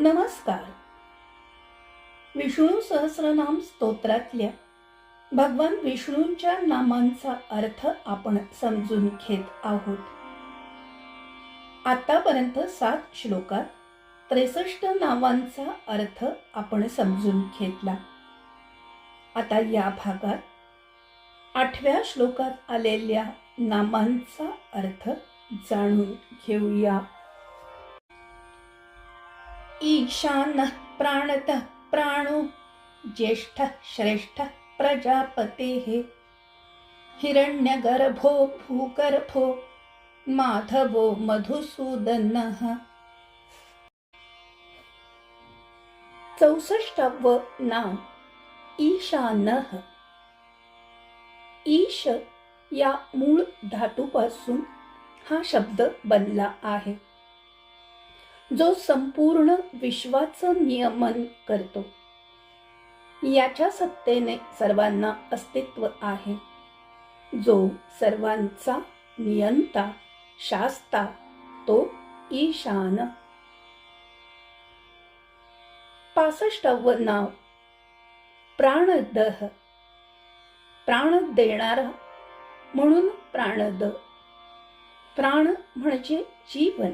नमस्कार. विष्णू सहस्रनाम स्तोत्रातल्या भगवान विष्णूंच्या नामांचा अर्थ आपण समजून घेत आहोत. आतापर्यंत सात श्लोकात त्रेसष्ट नावांचा अर्थ आपण समजून घेतला. आता या भागात आठव्या श्लोकात आलेल्या नामांचा अर्थ जाणून घेऊया. ईशान प्राणत प्राणो ज्येष्ठ श्रेष्ठ प्रजापतेः हिरण्यगर्भो भूगर्भो माधवो मधुसूदनः। चौसष्टाव नाव ईशानः। ईश या मूळ धातूपासून हा शब्द बनला आहे। जो संपूर्ण विश्वाचं नियमन करतो. याच्या सत्तेने सर्वांना अस्तित्व आहे. जो सर्वांचा नियंता शास्ता तो ईशान. पासष्टाव नाव. प्राणदह. प्राण देणारा म्हणून प्राणद प्राण म्हणजे जीवन.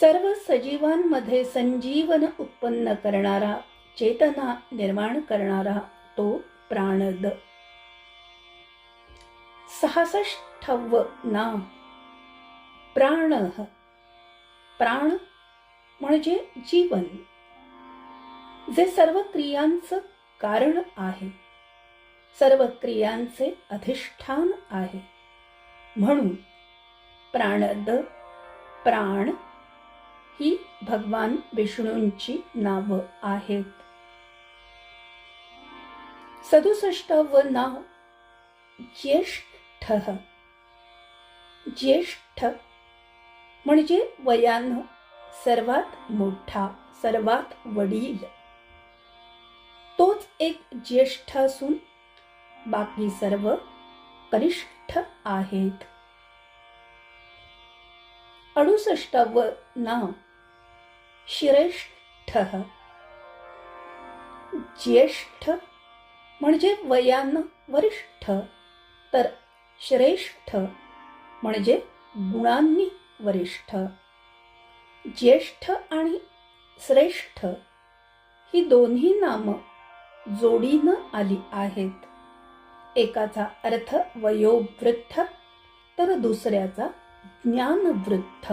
सर्व सजीवांमध्ये संजीवन उत्पन्न करणारा चेतना निर्माण करणारा तो प्राणद. सहासष्टव नाम. प्राण. प्राण म्हणजे जीवन. जे सर्व क्रियांचं कारण आहे. सर्व क्रियांचे अधिष्ठान आहे. म्हणून प्राणद प्राण ही भगवान विष्णूंची नावं आहेत. सदुसष्ट व नाव ज्येष्ठ. ज्येष्ठ म्हणजे वयानं सर्वात मोठा सर्वात वडील. तोच एक ज्येष्ठ असून बाकी सर्व कनिष्ठ आहेत. अडुसष्टावं नाव श्रेष्ठ. ज्येष्ठ म्हणजे वयान वरिष्ठ तर श्रेष्ठ म्हणजे गुणांनी वरिष्ठ. ज्येष्ठ आणि श्रेष्ठ ही दोन्ही नामं जोडीनं आली आहेत. एकाचा अर्थ वयोवृद्ध तर दुसऱ्याचा ज्ञानवृद्ध.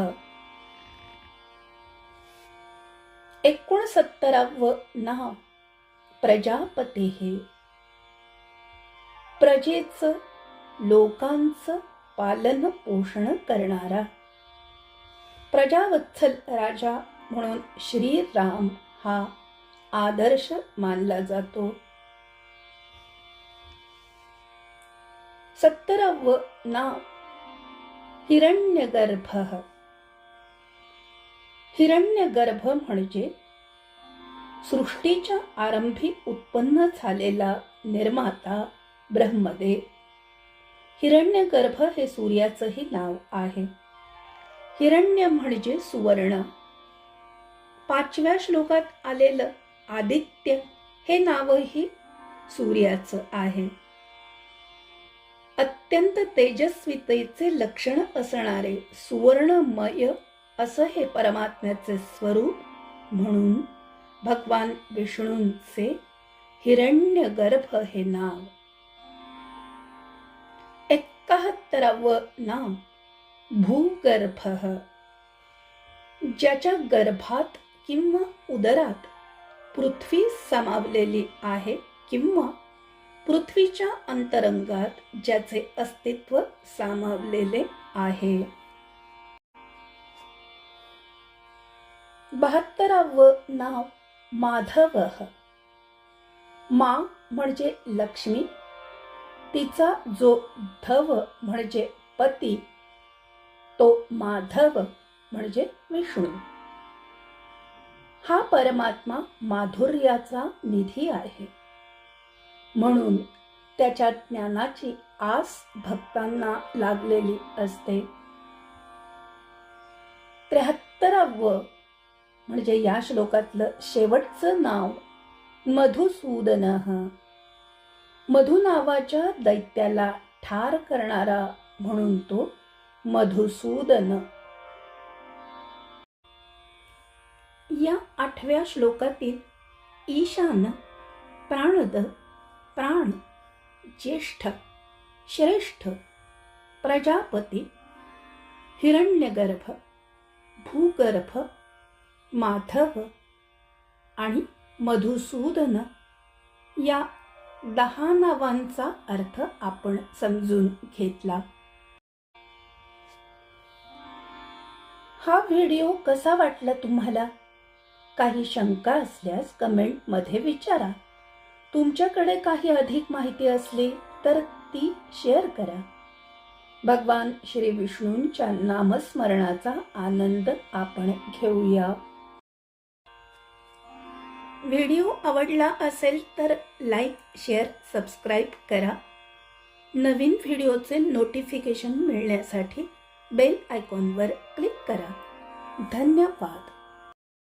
एकोणसत्तरावं नाव प्रजापती. हे प्रजेचं लोकांचं पालन पोषण करणारा. प्रजावत्सल राजा म्हणून श्रीराम हा आदर्श मानला जातो. सत्तरावं नाव हिरण्यगर्भ. हिरण्यगर्भ म्हणजे सृष्टीच्या आरंभी उत्पन्न झालेला निर्माता ब्रह्मदेव. हिरण्यगर्भ हे सूर्याचंही नाव आहे. हिरण्य म्हणजे सुवर्ण. पाचव्या श्लोकात आलेलं आदित्य हे नावही सूर्याचं आहे. अत्यंत तेजस्वितेचे लक्षण असणारे सुवर्णमय असं हे परमात्म्याचे स्वरूप म्हणून भगवान विष्णूंचे हिरण्यगर्भ हे नाव. एकाहत्तरावं नाव भूगर्भ. ज्याच्या गर्भात किंवा उदरात पृथ्वी समावलेली आहे किंवा पृथ्वीच्या अंतरंगात ज्याचे अस्तित्व सामावलेले आहे. बहात्तरावं नाव माधव. मा म्हणजे लक्ष्मी तिचा जो धव म्हणजे पती तो माधव म्हणजे विष्णू. हा परमात्मा माधुर्याचा निधी आहे. म्हणून त्याच्या ज्ञानाची आस भक्तांना लागलेली असते. त्र्याहत्तरावं म्हणजे या श्लोकातलं शेवटचं नाव मधुसूदन. मधु नावाच्या दैत्याला ठार करणारा म्हणून तो मधुसूदन. या आठव्या श्लोकातील ईशान प्राणद प्राण ज्येष्ठ श्रेष्ठ प्रजापती हिरण्यगर्भ भूगर्भ माधव आणि मधुसूदन या दहा नावांचा अर्थ आपण समजून घेतला. हा व्हिडिओ कसा वाटला तुम्हाला? काही शंका असल्यास कमेंटमध्ये विचारा. तुमच्याकडे काही अधिक माहिती असली तर ती शेअर करा. भगवान श्री विष्णूंच्या नामस्मरणाचा आनंद आपण घेऊया. व्हिडिओ आवडला असेल तर लाईक शेअर सबस्क्राईब करा. नवीन व्हिडिओचे नोटिफिकेशन मिळण्यासाठी बेल आयकॉनवर क्लिक करा. धन्यवाद.